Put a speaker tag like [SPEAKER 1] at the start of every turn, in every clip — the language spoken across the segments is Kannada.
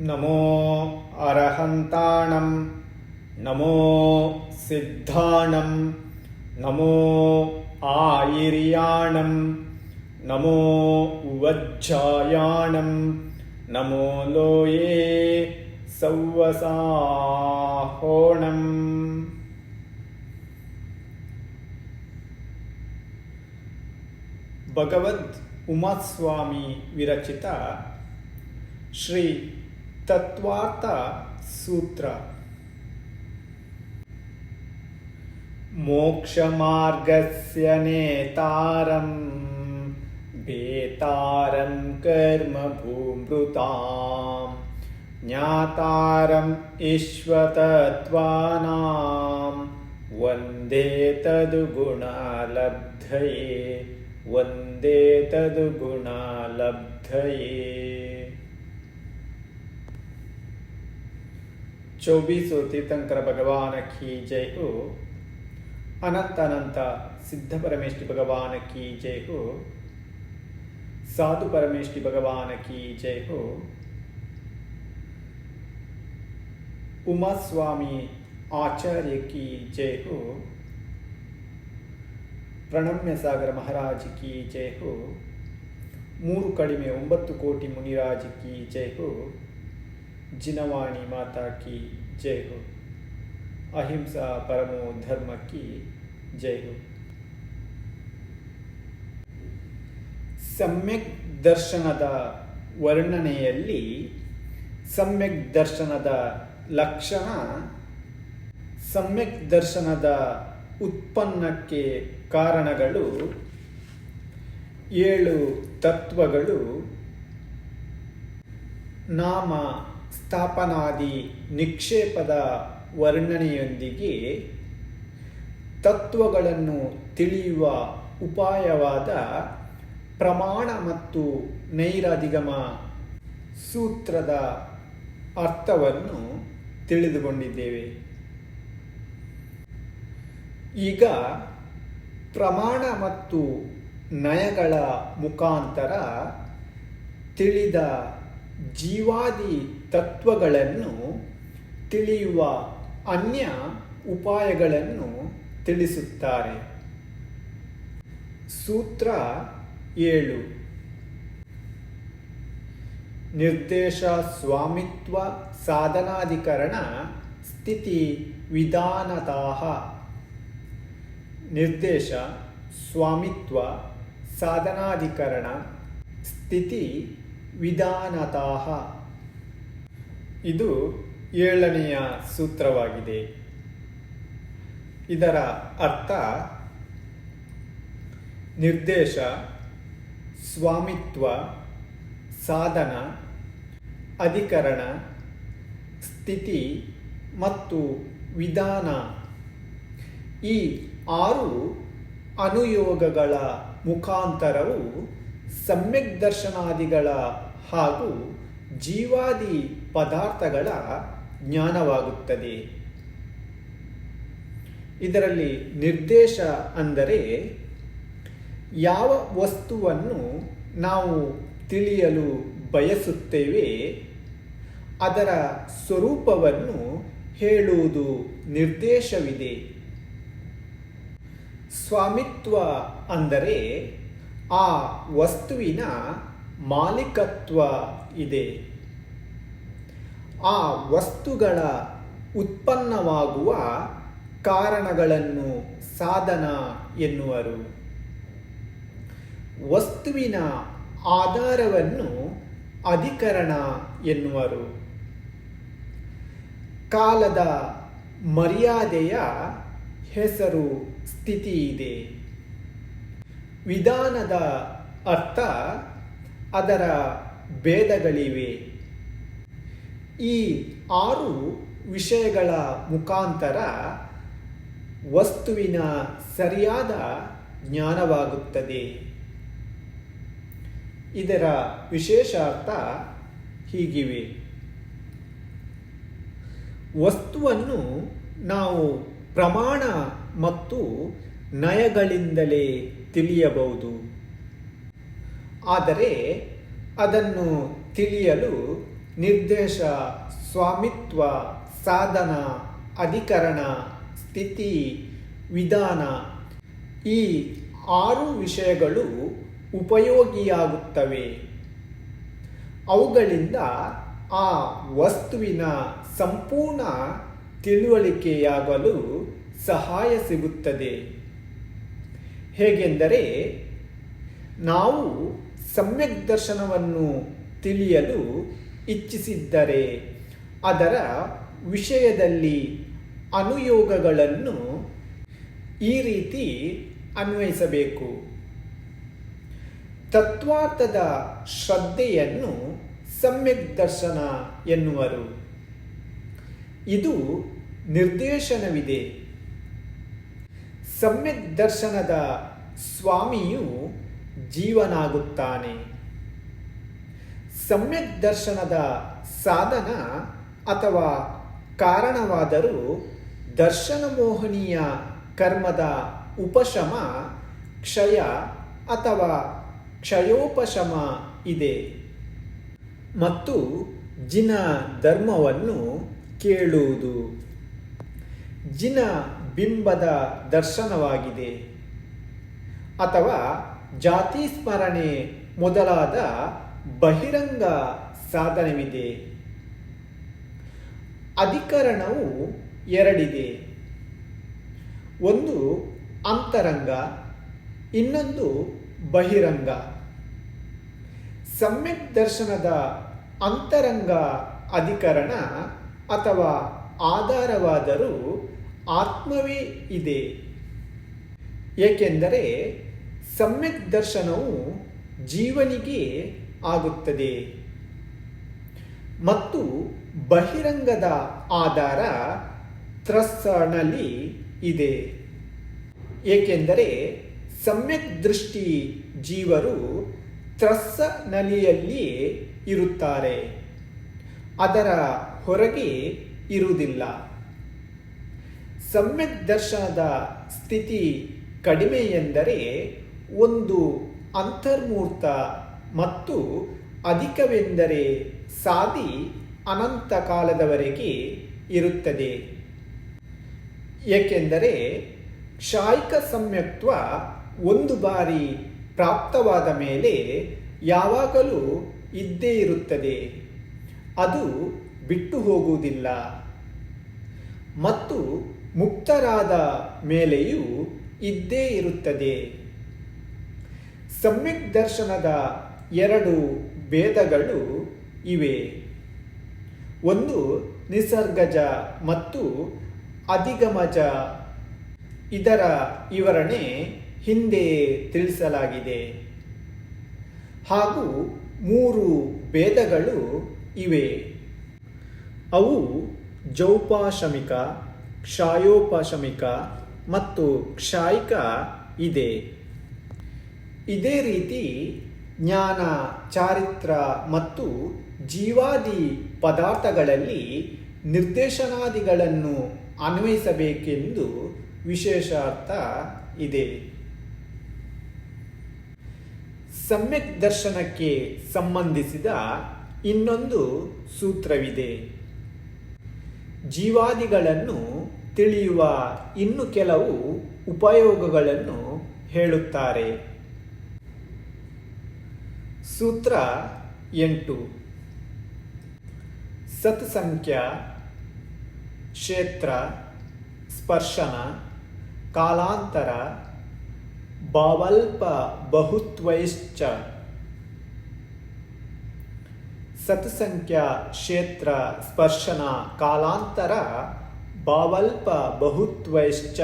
[SPEAKER 1] नमो अर्हन्ताणं नमो सिद्धाणं नमो आयिर्याणं नमो वज्जायाणं नमो लोये सौवसाहोणम्। भगवद् उमास्वामी विरचित श्री तत्त्वार्थसूत्र मोक्षमार्गस्य नेतारं बेतारं कर्म भूमृतां ज्ञातारम् इश्वतत्वानां वन्दे तद्गुणालब्धये वन्दे तद्गुणालब्धये। चौबीसो तीर्थंकर भगवान की जय हो अनंत अनंत सिद्ध परमेष्टि भगवान की जय हो साधु परमेष्टि भगवान की जय हो उमा स्वामी आचार्य की जय हो ಪ್ರಣಮ್ಯ ಸಾಗರ ಮಹಾರಾಜ್ ಕಿ ಜೈ ಹೋ ಮೂರು ಕಡಿಮೆ ಒಂಬತ್ತು ಕೋಟಿ ಮುನಿರಾಜ್ ಕಿ ಜೈ ಹೋ ಜಿನವಾಣಿ ಮಾತಾ ಕಿ ಜೈ ಹೋ. ಅಹಿಂಸಾ ಪರಮೋ ಧರ್ಮ ಕಿ ಜೈ ಹೋ. ಸಮ್ಯಕ್ ದರ್ಶನದ ವರ್ಣನೆಯಲ್ಲಿ ಸಮ್ಯಕ್ ದರ್ಶನದ ಲಕ್ಷಣ ಸಮ್ಯಕ್ ದರ್ಶನದ ಉತ್ಪನ್ನಕ್ಕೆ ಕಾರಣಗಳು ಏಳು ತತ್ವಗಳು. ನಾಮ ಸ್ಥಾಪನಾದಿ ನಿಕ್ಷೇಪದ ವರ್ಣನೆಯೊಂದಿಗೆ ತತ್ವಗಳನ್ನು ತಿಳಿಯುವ ಉಪಾಯವಾದ ಪ್ರಮಾಣ ಮತ್ತು ನೈರಾಧಿಗಮ ಸೂತ್ರದ ಅರ್ಥವನ್ನು ತಿಳಿದುಕೊಂಡಿದ್ದೇವೆ. ಈಗ ಪ್ರಮಾಣ ಮತ್ತು ನಯಗಳ ಮುಖಾಂತರ ತಿಳಿದ ಜೀವಾದಿ ತತ್ವಗಳನ್ನು ತಿಳಿಯುವ ಅನ್ಯ ಉಪಾಯಗಳನ್ನು ತಿಳಿಸುತ್ತಾರೆ. ಸೂತ್ರ ಏಳು. ನಿರ್ದೇಶ ಸ್ವಾಮಿತ್ವ ಸಾಧನಾಧಿಕರಣ ಸ್ಥಿತಿ ವಿಧಾನತಃ ನಿರ್ದೇಶ ಸ್ವಾಮಿತ್ವ ಸಾಧನಾಧಿಕರಣ ಸ್ಥಿತಿ ವಿಧಾನತಃ ಇದು ಏಳನೆಯ ಸೂತ್ರವಾಗಿದೆ. ಇದರ ಅರ್ಥ ನಿರ್ದೇಶ, ಸ್ವಾಮಿತ್ವ, ಸಾಧನ, ಅಧಿಕರಣ, ಸ್ಥಿತಿ ಮತ್ತು ವಿಧಾನ. ಈ ಆರು ಅನುಯೋಗಗಳ ಮುಖಾಂತರವು ಸಮ್ಯಕ್ ದರ್ಶನಾದಿಗಳ ಹಾಗೂ ಜೀವಾದಿ ಪದಾರ್ಥಗಳ ಜ್ಞಾನವಾಗುತ್ತದೆ. ಇದರಲ್ಲಿ ನಿರ್ದೇಶ ಅಂದರೆ ಯಾವ ವಸ್ತುವನ್ನು ನಾವು ತಿಳಿಯಲು ಬಯಸುತ್ತೇವೆ, ಅದರ ಸ್ವರೂಪವನ್ನು ಹೇಳುವುದು ನಿರ್ದೇಶವಿದೆ. ಸ್ವಾಮಿತ್ವ ಅಂದರೆ ಆ ವಸ್ತುವಿನ ಮಾಲೀಕತ್ವ ಇದೆ. ಆ ವಸ್ತುಗಳ ಉತ್ಪನ್ನವಾಗುವ ಕಾರಣಗಳನ್ನು ಸಾಧನ ಎನ್ನುವರು. ವಸ್ತುವಿನ ಆಧಾರವನ್ನು ಅಧಿಕರಣ ಎನ್ನುವರು. ಕಾಲದ ಮರ್ಯಾದೆಯ ಹೆಸರು ಸ್ಥಿತಿ ಇದೆ. ವಿಧಾನದ ಅರ್ಥ ಅದರ ಭೇದಗಳಿವೆ. ಈ ಆರು ವಿಷಯಗಳ ಮುಖಾಂತರ ವಸ್ತುವಿನ ಸರಿಯಾದ ಜ್ಞಾನವಾಗುತ್ತದೆ. ಇದರ ವಿಶೇಷಾರ್ಥ ಹೀಗಿವೆ. ವಸ್ತುವನ್ನು ನಾವು ಪ್ರಮಾಣ ಮತ್ತು ನಯಗಳಿಂದಲೇ ತಿಳಿಯಬಹುದು. ಆದರೆ ಅದನ್ನು ತಿಳಿಯಲು ನಿರ್ದೇಶ ಸ್ವಾಮಿತ್ವ ಸಾಧನ ಅಧಿಕರಣ ಸ್ಥಿತಿ ವಿಧಾನ ಈ ಆರು ವಿಷಯಗಳು ಉಪಯೋಗಿಯಾಗುತ್ತವೆ. ಅವುಗಳಿಂದ ಆ ವಸ್ತುವಿನ ಸಂಪೂರ್ಣ ತಿಳುವಳಿಕೆಯಾಗಲು ಸಹಾಯ ಸಿಗುತ್ತದೆ. ಹೇಗೆಂದರೆ ನಾವು ಸಮ್ಯಕ್ ದರ್ಶನವನ್ನು ತಿಳಿಯಲು ಇಚ್ಛಿಸಿದ್ದರೆ ಅದರ ವಿಷಯದಲ್ಲಿ ಅನುಯೋಗಗಳನ್ನು ಈ ರೀತಿ ಅನ್ವಯಿಸಬೇಕು. ತತ್ವಾರ್ಥದ ಶ್ರದ್ಧೆಯನ್ನು ಸಮ್ಯಕ್ ದರ್ಶನ ಎನ್ನುವರು. ಇದು ನಿರ್ದೇಶನವಿದೆ. ಸಮ್ಯಕ್ ದರ್ಶನದ ಸ್ವಾಮಿಯು ಜೀವನಾಗುತ್ತಾನೆ. ಸಮ್ಯಕ್ ದರ್ಶನದ ಸಾಧನ ಅಥವಾ ಕಾರಣವಾದರೂ ದರ್ಶನ ಮೋಹನೀಯ ಕರ್ಮದ ಉಪಶಮ, ಕ್ಷಯ ಅಥವಾ ಕ್ಷಯೋಪಶಮ ಇದೆ. ಮತ್ತು ಜಿನ ಧರ್ಮವನ್ನು ಕೇಳುವುದು. ಜಿನ ಬಿಂಬದ ದರ್ಶನವಾಗಿದೆ. ಅಥವಾ ಜಾತಿ ಸ್ಮರಣೆ ಮೊದಲಾದ ಬಹಿರಂಗ ಸಾಧನವಿದೆ. ಅಧಿಕರಣವು ಎರಡಿದೆ. ಒಂದು ಅಂತರಂಗ, ಇನ್ನೊಂದು ಬಹಿರಂಗ. ಸಮ್ಯಕ್ ದರ್ಶನದ ಅಂತರಂಗ ಅಧಿಕರಣ ಅಥವಾ ಆಧಾರವಾದರೂ ಆತ್ಮವೇ ಇದೆ. ಏಕೆಂದರೆ ಸಮ್ಯಕ್ ದರ್ಶನವು ಜೀವನಿಗೆ ಆಗುತ್ತದೆ. ಮತ್ತು ಬಹಿರಂಗದ ಆಧಾರ ತ್ರಸ್ಸನಲ್ಲಿ ಇದೆ. ಏಕೆಂದರೆ ಸಮ್ಯಕ್ ದೃಷ್ಟಿ ಜೀವರು ತ್ರಸ್ಸ ನಲಿಯಲ್ಲಿಯೇ ಇರುತ್ತಾರೆ. ಅದರ ಹೊರಗೆ ಇರುವುದಿಲ್ಲ. ಸಮ್ಯಕ್ ದರ್ಶನದ ಸ್ಥಿತಿ ಕಡಿಮೆ ಎಂದರೆ ಒಂದು ಅಂತರ್ಮೂರ್ತ ಮತ್ತು ಅಧಿಕವೆಂದರೆ ಸಾದಿ ಅನಂತ ಕಾಲದವರೆಗೆ ಇರುತ್ತದೆ. ಏಕೆಂದರೆ ಕ್ಷಾಯಿಕ ಸಮ್ಯಕ್ತ್ವ ಒಂದು ಬಾರಿ ಪ್ರಾಪ್ತವಾದ ಮೇಲೆ ಯಾವಾಗಲೂ ಇದ್ದೇ ಇರುತ್ತದೆ. ಅದು ಬಿಟ್ಟು ಹೋಗುವುದಿಲ್ಲ. ಮತ್ತು ಮುಕ್ತರಾದ ಮೇಲೆಯೂ ಇದ್ದೇ ಇರುತ್ತದೆ. ಸಮ್ಯಕ್ ದರ್ಶನದ ಎರಡು ಭೇದಗಳು ಇವೆ. ಒಂದು ನಿಸರ್ಗಜ ಮತ್ತು ಅಧಿಗಮಜ. ಇದರ ವಿವರಣೆ ಹಿಂದೆ ತಿಳಿಸಲಾಗಿದೆ. ಹಾಗೂ ಮೂರು ಭೇದಗಳು ಇವೆ. ಅವು ಜೌಪಾಶಮಿಕ, ಕ್ಷಾಯೋಪಾಶಮಿಕ ಮತ್ತು ಕ್ಷಾಯಿಕ ಇದೆ. ಇದೇ ರೀತಿ ಜ್ಞಾನ, ಚಾರಿತ್ರ ಮತ್ತು ಜೀವಾದಿ ಪದಾರ್ಥಗಳಲ್ಲಿ ನಿರ್ದೇಶನಾದಿಗಳನ್ನು ಅನ್ವಯಿಸಬೇಕೆಂದು ವಿಶೇಷ ಅರ್ಥ ಇದೆ. ಸಮ್ಯಕ್ ದರ್ಶನಕ್ಕೆ ಸಂಬಂಧಿಸಿದ ಇನ್ನೊಂದು ಸೂತ್ರವಿದೆ. ಜೀವಾದಿಗಳನ್ನು ತಿಳಿಯುವ ಇನ್ನು ಕೆಲವು ಉಪಯೋಗಗಳನ್ನು ಹೇಳುತ್ತಾರೆ. ಸೂತ್ರ ಎಂಟು. ಸತ್ಸಂಖ್ಯಾ, ಕ್ಷೇತ್ರ, ಸ್ಪರ್ಶನ, ಕಾಲಾಂತರ, ಬಾವಲ್ಪ ಬಹುತ್ವೈಶ್ಚ. ಸತ್ಸಂಖ್ಯಾ, ಕ್ಷೇತ್ರ, ಸ್ಪರ್ಶನ, ಕಾಲಾಂತರ, ಬಾವಲ್ಪ ಬಹುತ್ವೈಶ್ಚ.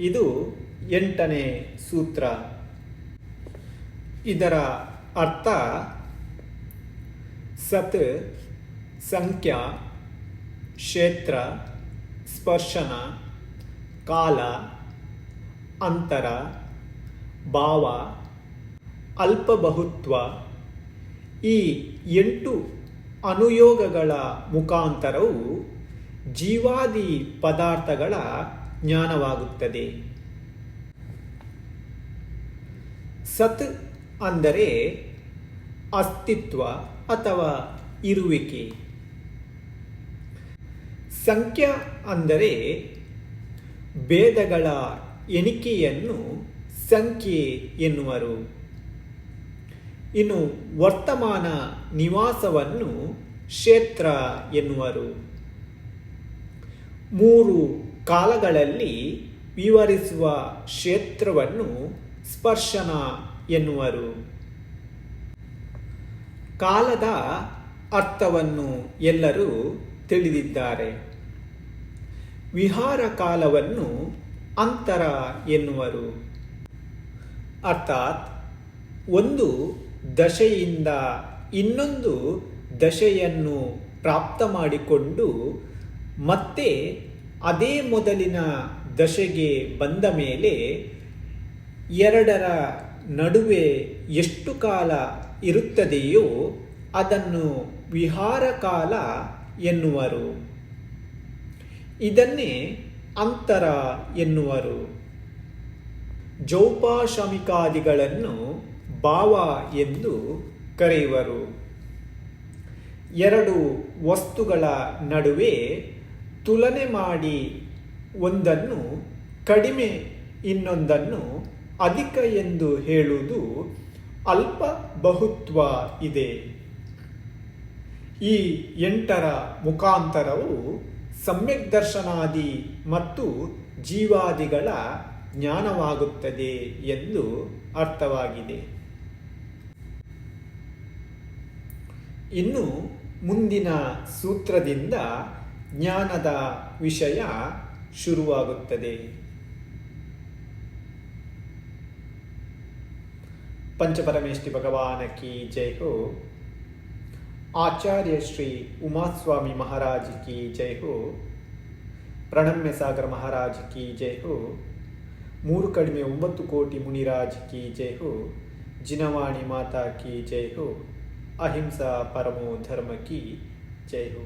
[SPEAKER 1] ಇದು ಎಂಟನೇ ಸೂತ್ರ. ಇದರ ಅರ್ಥ ಸತ್, ಸಂಖ್ಯಾ, ಕ್ಷೇತ್ರ, ಸ್ಪರ್ಶನ, ಕಾಲ, ಅಂತರ, ಭಾವ, ಅಲ್ಪಬಹುತ್ವ ಈ ಎಂಟು ಅನುಯೋಗಗಳ ಮುಖಾಂತರವು ಜೀವಾದಿ ಪದಾರ್ಥಗಳ ಜ್ಞಾನವಾಗುತ್ತದೆ. ಸತ್ ಅಂದರೆ ಅಸ್ತಿತ್ವ ಅಥವಾ ಇರುವಿಕೆ. ಸಂಖ್ಯಾ ಅಂದರೆ ಭೇದಗಳ ಎಣಿಕೆಯನ್ನು ಸಂಖ್ಯೆ ಎನ್ನುವರು. ಇನ್ನು ವರ್ತಮಾನ ನಿವಾಸವನ್ನು ಕ್ಷೇತ್ರ ಎನ್ನುವರು. ಮೂರು ಕಾಲಗಳಲ್ಲಿ ವಿವರಿಸುವ ಕ್ಷೇತ್ರವನ್ನು ಸ್ಪರ್ಶನ ಎನ್ನುವರು. ಕಾಲದ ಅರ್ಥವನ್ನು ಎಲ್ಲರೂ ತಿಳಿದಿದ್ದಾರೆ. ವಿಹಾರ ಕಾಲವನ್ನು ಅಂತರ ಎನ್ನುವರು. ಅರ್ಥಾತ್, ಒಂದು ದಶೆಯಿಂದ ಇನ್ನೊಂದು ದಶೆಯನ್ನು ಪ್ರಾಪ್ತ ಮಾಡಿಕೊಂಡು ಮತ್ತೆ ಅದೇ ಮೊದಲಿನ ದಶೆಗೆ ಬಂದ ಮೇಲೆ ಎರಡರ ನಡುವೆ ಎಷ್ಟು ಕಾಲ ಇರುತ್ತದೆಯೋ ಅದನ್ನು ವಿಹಾರ ಕಾಲ ಎನ್ನುವರು. ಇದನ್ನೇ ಅಂತರ ಎನ್ನುವರು. ಜೌಪಾಶಮಿಕಾದಿಗಳನ್ನು ಭಾವ ಎಂದು ಕರೆಯುವರು. ಎರಡು ವಸ್ತುಗಳ ನಡುವೆ ತುಲನೆ ಮಾಡಿ ಒಂದನ್ನು, ಕಡಿಮೆ ಇನ್ನೊಂದನ್ನು ಅಧಿಕ ಎಂದು ಹೇಳುವುದು ಅಲ್ಪ ಬಹುತ್ವ ಇದೆ. ಈ ಎಂಟರ ಮುಖಾಂತರವು ಸಮ್ಯಕ್ ದರ್ಶನಾದಿ ಮತ್ತು ಜೀವಾದಿಗಳ ಜ್ಞಾನವಾಗುತ್ತದೆ ಎಂದು ಅರ್ಥವಾಗಿದೆ. ಇನ್ನು ಮುಂದಿನ ಸೂತ್ರದಿಂದ ಜ್ಞಾನದ ವಿಷಯ ಶುರುವಾಗುತ್ತದೆ. पंचपरमेष्टि भगवान की जय हो आचार्य श्री उमास्वामी महाराज की जय हो ಪ್ರಣಮ್ಯ ಸಾಗರ ಮಹಾರಾಜ್ ಕಿ ಜೈ ಹೋ ಮೂರು ಕಡಿಮೆ ಒಂಬತ್ತು ಕೋಟಿ ಮುನಿರಾಜ್ ಕಿ ಜೈ ಹೋ ಜಿನವಾಣಿ ಮಾತಾ ಕಿ ಜೈ ಹೋ ಅಹಿಂಸಾ ಪರಮೋ ಧರ್ಮ ಕಿ ಜೈ ಹೋ